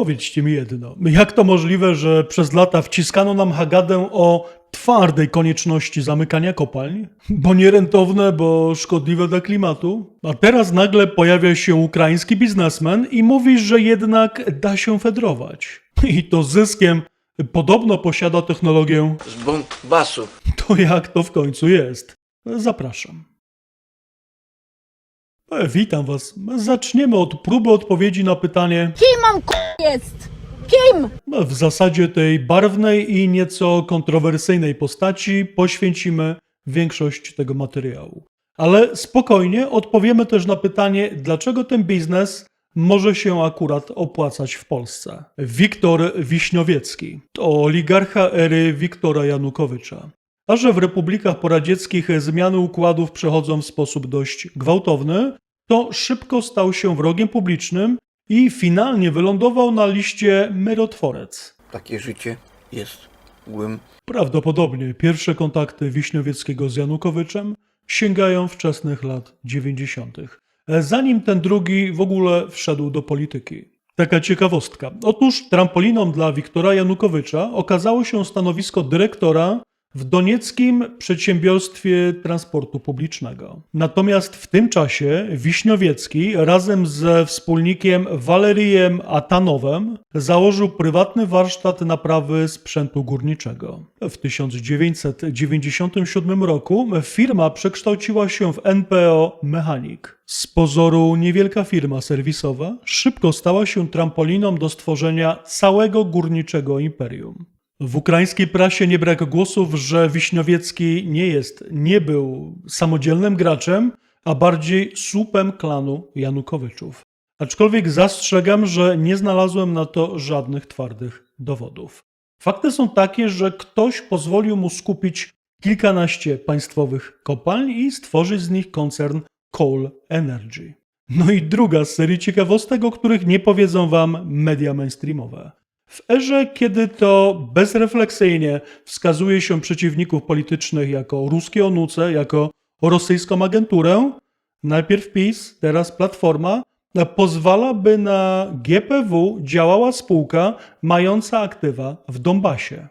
Powiedzcie mi jedno, jak to możliwe, że przez lata wciskano nam hagadę o twardej konieczności zamykania kopalń, bo nierentowne, bo szkodliwe dla klimatu, a teraz nagle pojawia się ukraiński biznesmen i mówi, że jednak da się fedrować. I to zyskiem podobno posiada technologię, z Bombasu. to jak to w końcu jest? Zapraszam. E, Witam Was. Zaczniemy od próby odpowiedzi na pytanie, Kim on k- jest? Kim? w zasadzie tej barwnej i nieco kontrowersyjnej postaci poświęcimy większość tego materiału. Ale spokojnie odpowiemy też na pytanie, dlaczego ten biznes może się akurat opłacać w Polsce. Wiktor Wiśniowiecki to oligarcha ery Wiktora Janukowycza. A że w republikach poradzieckich zmiany układów przechodzą w sposób dość gwałtowny, to szybko stał się wrogiem publicznym i finalnie wylądował na liście myrotworec. Takie życie jest głym. Prawdopodobnie pierwsze kontakty Wiśniowieckiego z Janukowiczem sięgają wczesnych lat 90., zanim ten drugi w ogóle wszedł do polityki. Taka ciekawostka. Otóż trampoliną dla Wiktora Janukowycza okazało się stanowisko dyrektora w donieckim przedsiębiorstwie transportu publicznego. Natomiast w tym czasie Wiśniowiecki razem ze wspólnikiem Walerijem Atanowem założył prywatny warsztat naprawy sprzętu górniczego. W 1997 roku firma przekształciła się w NPO Mechanik. Z pozoru niewielka firma serwisowa szybko stała się trampoliną do stworzenia całego górniczego imperium. W ukraińskiej prasie nie brak głosów, że Wiśniowiecki nie jest, nie był samodzielnym graczem, a bardziej słupem klanu Janukowiczów. Aczkolwiek zastrzegam, że nie znalazłem na to żadnych twardych dowodów. Fakty są takie, że ktoś pozwolił mu skupić kilkanaście państwowych kopalń i stworzyć z nich koncern Coal Energy. No i druga z serii ciekawostek, o których nie powiedzą wam media mainstreamowe. W erze, kiedy to bezrefleksyjnie wskazuje się przeciwników politycznych jako ruskie onuce, jako rosyjską agenturę, najpierw PiS, teraz Platforma, pozwala, by na GPW działała spółka mająca aktywa w Donbasie.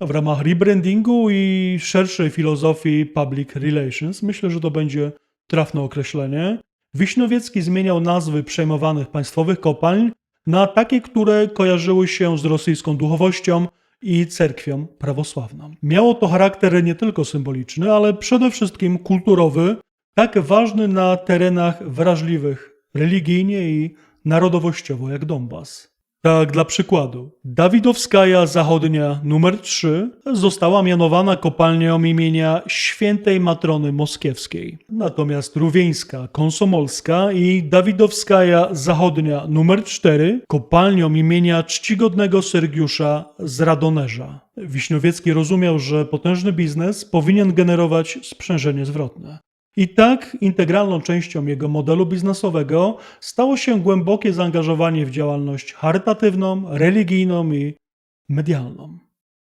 W ramach rebrandingu i szerszej filozofii public relations, myślę, że to będzie trafne określenie, Wiśnowiecki zmieniał nazwy przejmowanych państwowych kopalń na takie, które kojarzyły się z rosyjską duchowością i cerkwią prawosławną. Miało to charakter nie tylko symboliczny, ale przede wszystkim kulturowy, tak ważny na terenach wrażliwych religijnie i narodowościowo jak Donbas. Tak, dla przykładu, Dawidowskaja Zachodnia numer 3 została mianowana kopalnią imienia świętej matrony moskiewskiej. Natomiast Rówieńska, Konsomolska i Dawidowskaja Zachodnia numer 4 kopalnią imienia czcigodnego Sergiusza z Radonerza. Wiśniowiecki rozumiał, że potężny biznes powinien generować sprzężenie zwrotne. I tak integralną częścią jego modelu biznesowego stało się głębokie zaangażowanie w działalność charytatywną, religijną i medialną.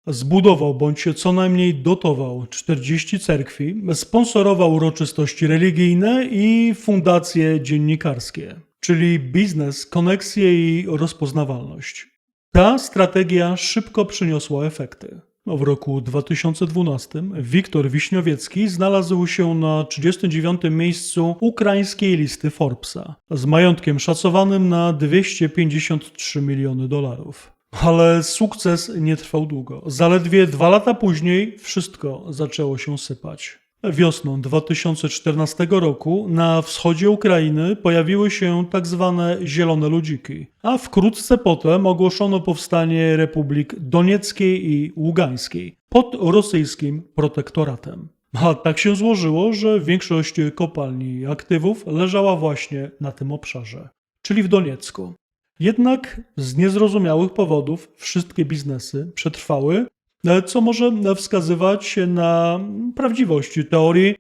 Zbudował bądź co najmniej dotował 40 cerkwi, sponsorował uroczystości religijne i fundacje dziennikarskie, czyli biznes, koneksje i rozpoznawalność. Ta strategia szybko przyniosła efekty. W roku 2012 Wiktor Wiśniowiecki znalazł się na 39. miejscu ukraińskiej listy Forbesa z majątkiem szacowanym na 253 miliony dolarów. Ale sukces nie trwał długo. Zaledwie dwa lata później wszystko zaczęło się sypać. Wiosną 2014 roku na wschodzie Ukrainy pojawiły się tak zwane zielone ludziki, a wkrótce potem ogłoszono powstanie republik Donieckiej i Ługańskiej pod rosyjskim protektoratem. A tak się złożyło, że większość kopalni i aktywów leżała właśnie na tym obszarze, czyli w Doniecku. Jednak z niezrozumiałych powodów wszystkie biznesy przetrwały, co może wskazywać na prawdziwość teorii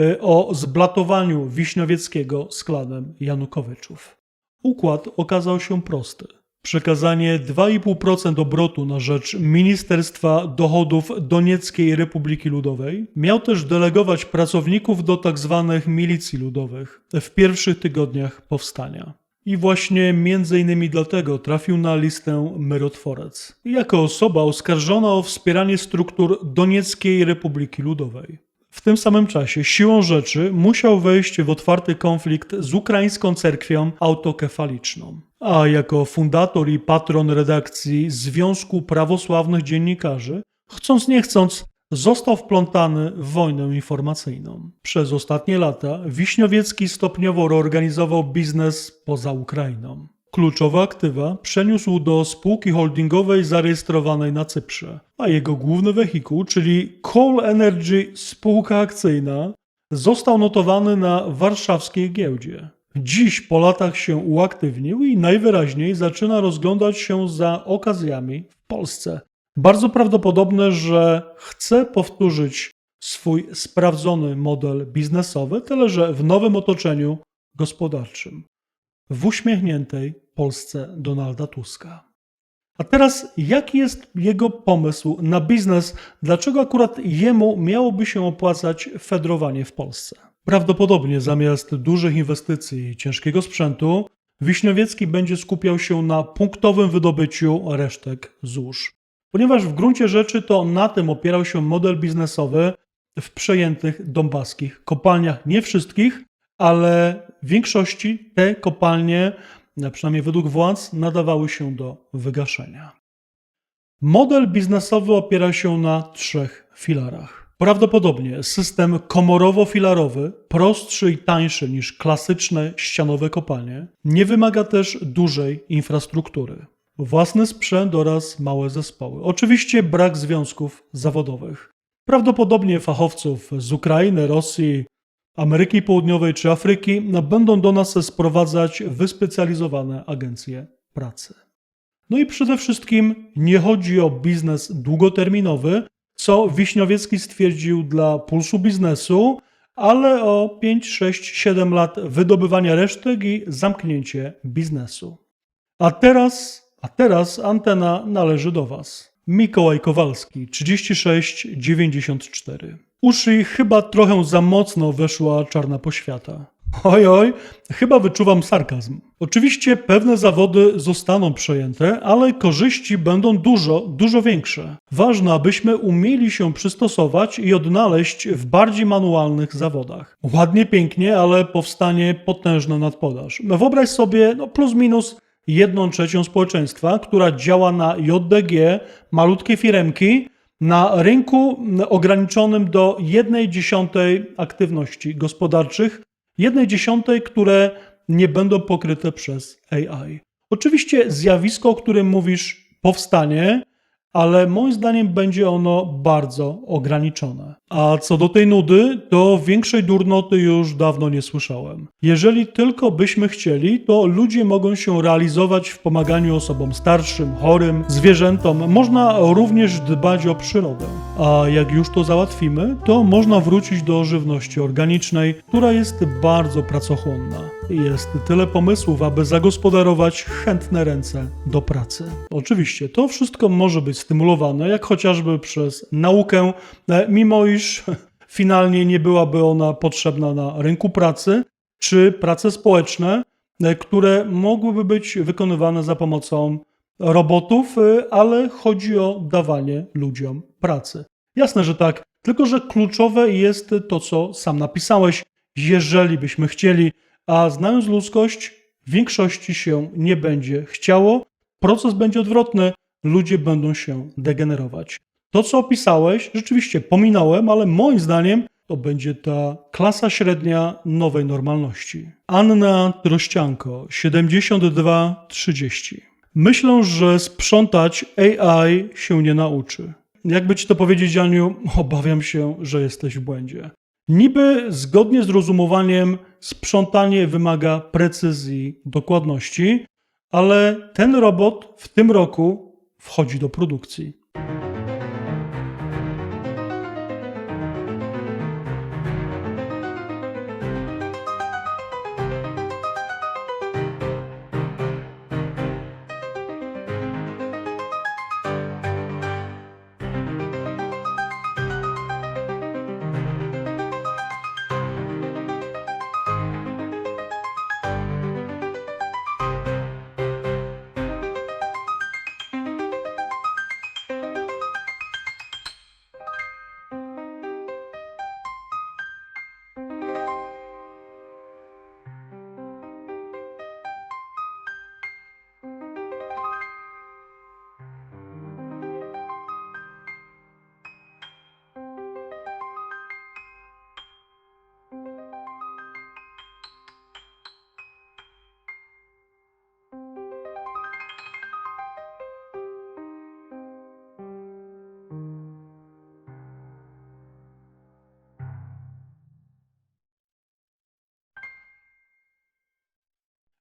e, o zblatowaniu Wiśniowieckiego z klanem Janukowiczów. Układ okazał się prosty. Przekazanie 2,5% obrotu na rzecz Ministerstwa Dochodów Donieckiej Republiki Ludowej miał też delegować pracowników do tzw. milicji ludowych w pierwszych tygodniach powstania. I właśnie między innymi dlatego trafił na listę myrotworec. Jako osoba oskarżona o wspieranie struktur Donieckiej Republiki Ludowej. W tym samym czasie siłą rzeczy musiał wejść w otwarty konflikt z ukraińską cerkwią autokefaliczną. A jako fundator i patron redakcji Związku Prawosławnych Dziennikarzy, chcąc nie chcąc, został wplątany w wojnę informacyjną. Przez ostatnie lata Wiśniowiecki stopniowo reorganizował biznes poza Ukrainą. Kluczowe aktywa przeniósł do spółki holdingowej zarejestrowanej na Cyprze, a jego główny wehikuł, czyli Coal Energy spółka akcyjna, został notowany na warszawskiej giełdzie. Dziś po latach się uaktywnił i najwyraźniej zaczyna rozglądać się za okazjami w Polsce. Bardzo prawdopodobne, że chce powtórzyć swój sprawdzony model biznesowy, tyle że w nowym otoczeniu gospodarczym w uśmiechniętej Polsce Donalda Tuska. A teraz, jaki jest jego pomysł na biznes? Dlaczego akurat jemu miałoby się opłacać fedrowanie w Polsce? Prawdopodobnie zamiast dużych inwestycji i ciężkiego sprzętu, Wiśniowiecki będzie skupiał się na punktowym wydobyciu resztek złóż. Ponieważ w gruncie rzeczy to na tym opierał się model biznesowy w przejętych dąbaskich kopalniach. Nie wszystkich, ale w większości te kopalnie, przynajmniej według władz, nadawały się do wygaszenia. Model biznesowy opiera się na trzech filarach. Prawdopodobnie system komorowo-filarowy, prostszy i tańszy niż klasyczne ścianowe kopalnie, nie wymaga też dużej infrastruktury. Własny sprzęt oraz małe zespoły. Oczywiście brak związków zawodowych. Prawdopodobnie fachowców z Ukrainy, Rosji, Ameryki Południowej czy Afryki będą do nas sprowadzać wyspecjalizowane agencje pracy. No i przede wszystkim nie chodzi o biznes długoterminowy, co Wiśniowiecki stwierdził dla pulsu biznesu, ale o 5, 6, 7 lat wydobywania resztek i zamknięcie biznesu. A teraz, a teraz antena należy do Was. Mikołaj Kowalski, 3694. Uszy chyba trochę za mocno weszła czarna poświata. Oj, oj, chyba wyczuwam sarkazm. Oczywiście pewne zawody zostaną przejęte, ale korzyści będą dużo, dużo większe. Ważne, abyśmy umieli się przystosować i odnaleźć w bardziej manualnych zawodach. Ładnie, pięknie, ale powstanie potężna nadpodaż. Wyobraź sobie, no plus minus jedną trzecią społeczeństwa, która działa na JDG, malutkie firemki, na rynku ograniczonym do jednej dziesiątej aktywności gospodarczych, jednej dziesiątej, które nie będą pokryte przez AI. Oczywiście zjawisko, o którym mówisz, powstanie, ale moim zdaniem będzie ono bardzo ograniczone. A co do tej nudy, to większej durnoty już dawno nie słyszałem. Jeżeli tylko byśmy chcieli, to ludzie mogą się realizować w pomaganiu osobom starszym, chorym, zwierzętom. Można również dbać o przyrodę. A jak już to załatwimy, to można wrócić do żywności organicznej, która jest bardzo pracochłonna. Jest tyle pomysłów, aby zagospodarować chętne ręce do pracy. Oczywiście to wszystko może być stymulowane, jak chociażby przez naukę, e, mimo iż finalnie nie byłaby ona potrzebna na rynku pracy, czy prace społeczne, e, które mogłyby być wykonywane za pomocą robotów, e, ale chodzi o dawanie ludziom pracy. Jasne, że tak, tylko że kluczowe jest to, co sam napisałeś. Jeżeli byśmy chcieli, a znając ludzkość, w większości się nie będzie chciało, proces będzie odwrotny, ludzie będą się degenerować. To, co opisałeś, rzeczywiście pominąłem, ale moim zdaniem to będzie ta klasa średnia nowej normalności. Anna Trościanko, 72-30. Myślę, że sprzątać AI się nie nauczy. Jakby ci to powiedzieć, Aniu, obawiam się, że jesteś w błędzie. Niby zgodnie z rozumowaniem sprzątanie wymaga precyzji, dokładności, ale ten robot w tym roku wchodzi do produkcji.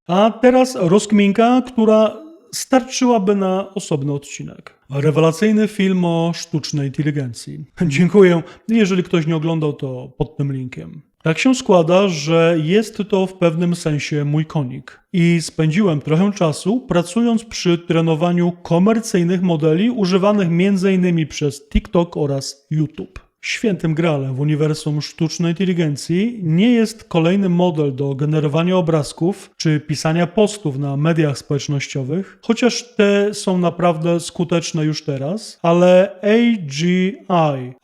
A teraz rozkminka, która starczyłaby na osobny odcinek. Rewelacyjny film o sztucznej inteligencji. Dziękuję. Jeżeli ktoś nie oglądał, to pod tym linkiem. Tak się składa, że jest to w pewnym sensie mój konik. I spędziłem trochę czasu pracując przy trenowaniu komercyjnych modeli używanych m.in. przez TikTok oraz YouTube. Świętym gralem w uniwersum sztucznej inteligencji nie jest kolejny model do generowania obrazków czy pisania postów na mediach społecznościowych, chociaż te są naprawdę skuteczne już teraz, ale AGI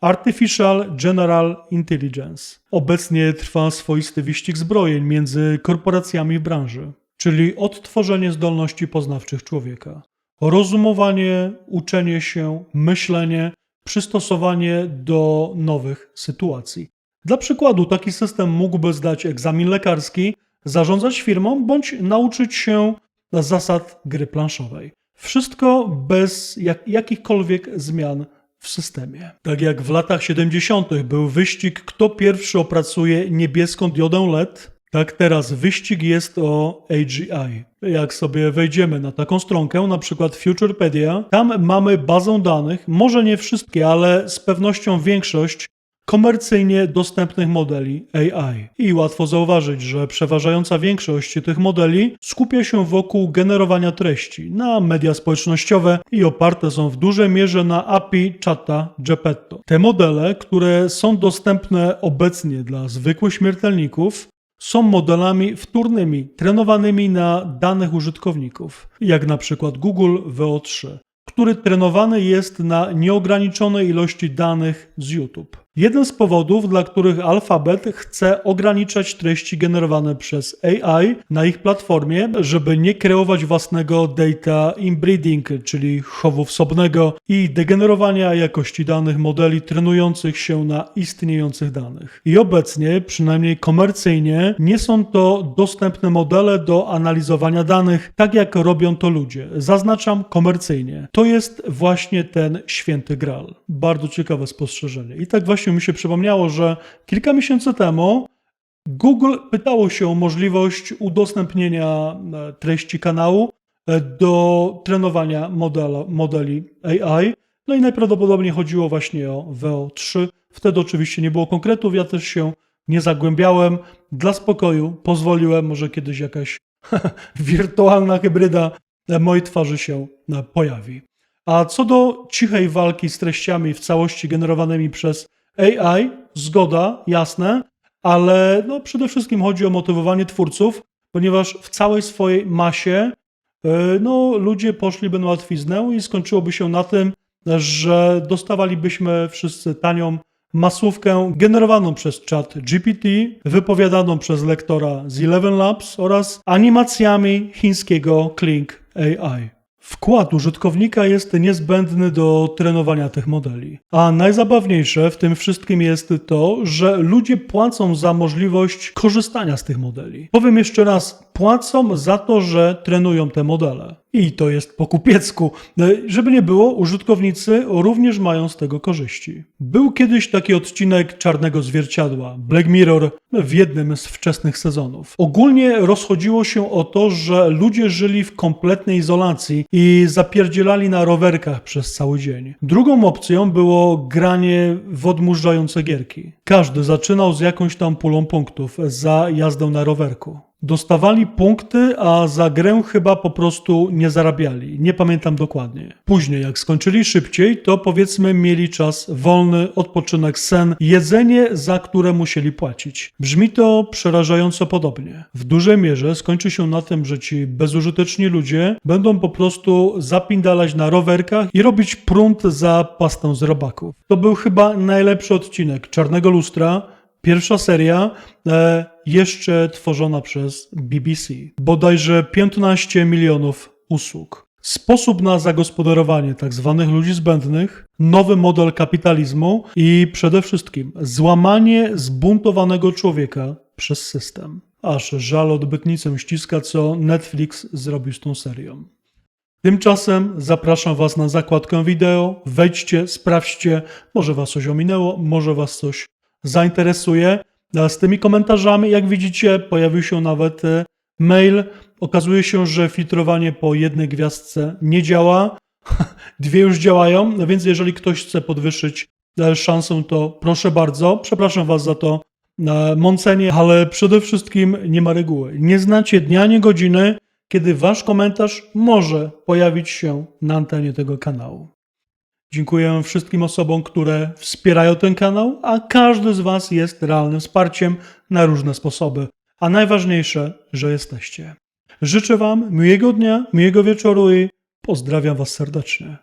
Artificial General Intelligence obecnie trwa swoisty wyścig zbrojeń między korporacjami w branży, czyli odtworzenie zdolności poznawczych człowieka. Rozumowanie, uczenie się, myślenie, przystosowanie do nowych sytuacji. Dla przykładu, taki system mógłby zdać egzamin lekarski, zarządzać firmą bądź nauczyć się zasad gry planszowej. Wszystko bez jak, jakichkolwiek zmian w systemie. Tak jak w latach 70. był wyścig, kto pierwszy opracuje niebieską diodę LED, tak teraz wyścig jest o AGI. Jak sobie wejdziemy na taką stronkę, na przykład Futurepedia, tam mamy bazę danych, może nie wszystkie, ale z pewnością większość komercyjnie dostępnych modeli AI. I łatwo zauważyć, że przeważająca większość tych modeli skupia się wokół generowania treści na media społecznościowe i oparte są w dużej mierze na API czata Gepetto. Te modele, które są dostępne obecnie dla zwykłych śmiertelników, są modelami wtórnymi, trenowanymi na danych użytkowników, jak na przykład Google VO3, który trenowany jest na nieograniczonej ilości danych z YouTube. Jeden z powodów, dla których Alphabet chce ograniczać treści generowane przez AI na ich platformie, żeby nie kreować własnego data inbreeding, czyli chowu wsobnego i degenerowania jakości danych modeli trenujących się na istniejących danych. I obecnie, przynajmniej komercyjnie, nie są to dostępne modele do analizowania danych, tak jak robią to ludzie. Zaznaczam komercyjnie. To jest właśnie ten święty gral. Bardzo ciekawe spostrzeżenie. I tak właśnie mi się przypomniało, że kilka miesięcy temu Google pytało się o możliwość udostępnienia e, treści kanału e, do trenowania modela, modeli AI. No i najprawdopodobniej chodziło właśnie o VO3. Wtedy oczywiście nie było konkretów, ja też się nie zagłębiałem. Dla spokoju pozwoliłem, może kiedyś jakaś wirtualna hybryda e, mojej twarzy się pojawi. A co do cichej walki z treściami w całości generowanymi przez AI, zgoda, jasne, ale no przede wszystkim chodzi o motywowanie twórców, ponieważ w całej swojej masie e, no, ludzie poszliby na łatwiznę i skończyłoby się na tym, że dostawalibyśmy wszyscy tanią masówkę generowaną przez chat GPT, wypowiadaną przez lektora z Eleven Labs oraz animacjami chińskiego Kling AI. Wkład użytkownika jest niezbędny do trenowania tych modeli. A najzabawniejsze w tym wszystkim jest to, że ludzie płacą za możliwość korzystania z tych modeli. Powiem jeszcze raz, płacą za to, że trenują te modele. I to jest po kupiecku. E, Żeby nie było, użytkownicy również mają z tego korzyści. Był kiedyś taki odcinek Czarnego Zwierciadła, Black Mirror, w jednym z wczesnych sezonów. Ogólnie rozchodziło się o to, że ludzie żyli w kompletnej izolacji i zapierdzielali na rowerkach przez cały dzień. Drugą opcją było granie w odmurzające gierki. Każdy zaczynał z jakąś tam pulą punktów za jazdę na rowerku. Dostawali punkty, a za grę chyba po prostu nie zarabiali. Nie pamiętam dokładnie. Później, jak skończyli szybciej, to powiedzmy mieli czas wolny, odpoczynek, sen, jedzenie, za które musieli płacić. Brzmi to przerażająco podobnie. W dużej mierze skończy się na tym, że ci bezużyteczni ludzie będą po prostu zapindalać na rowerkach i robić prąd za pastę z robaków. To był chyba najlepszy odcinek Czarnego Lustra, Pierwsza seria e, jeszcze tworzona przez BBC. Bodajże 15 milionów usług. Sposób na zagospodarowanie tzw. ludzi zbędnych, nowy model kapitalizmu i przede wszystkim złamanie zbuntowanego człowieka przez system. Aż żal odbytnicę ściska, co Netflix zrobił z tą serią. Tymczasem zapraszam Was na zakładkę wideo. Wejdźcie, sprawdźcie, może Was coś ominęło, może Was coś zainteresuje. A Z tymi komentarzami, jak widzicie, pojawił się nawet e, mail. Okazuje się, że filtrowanie po jednej gwiazdce nie działa. Dwie już działają, no więc jeżeli ktoś chce podwyższyć e, szansę, to proszę bardzo. Przepraszam Was za to e, mącenie, ale przede wszystkim nie ma reguły. Nie znacie dnia, nie godziny, kiedy Wasz komentarz może pojawić się na antenie tego kanału. Dziękuję wszystkim osobom, które wspierają ten kanał, a każdy z Was jest realnym wsparciem na różne sposoby. A najważniejsze, że jesteście. Życzę Wam miłego dnia, miłego wieczoru i pozdrawiam Was serdecznie.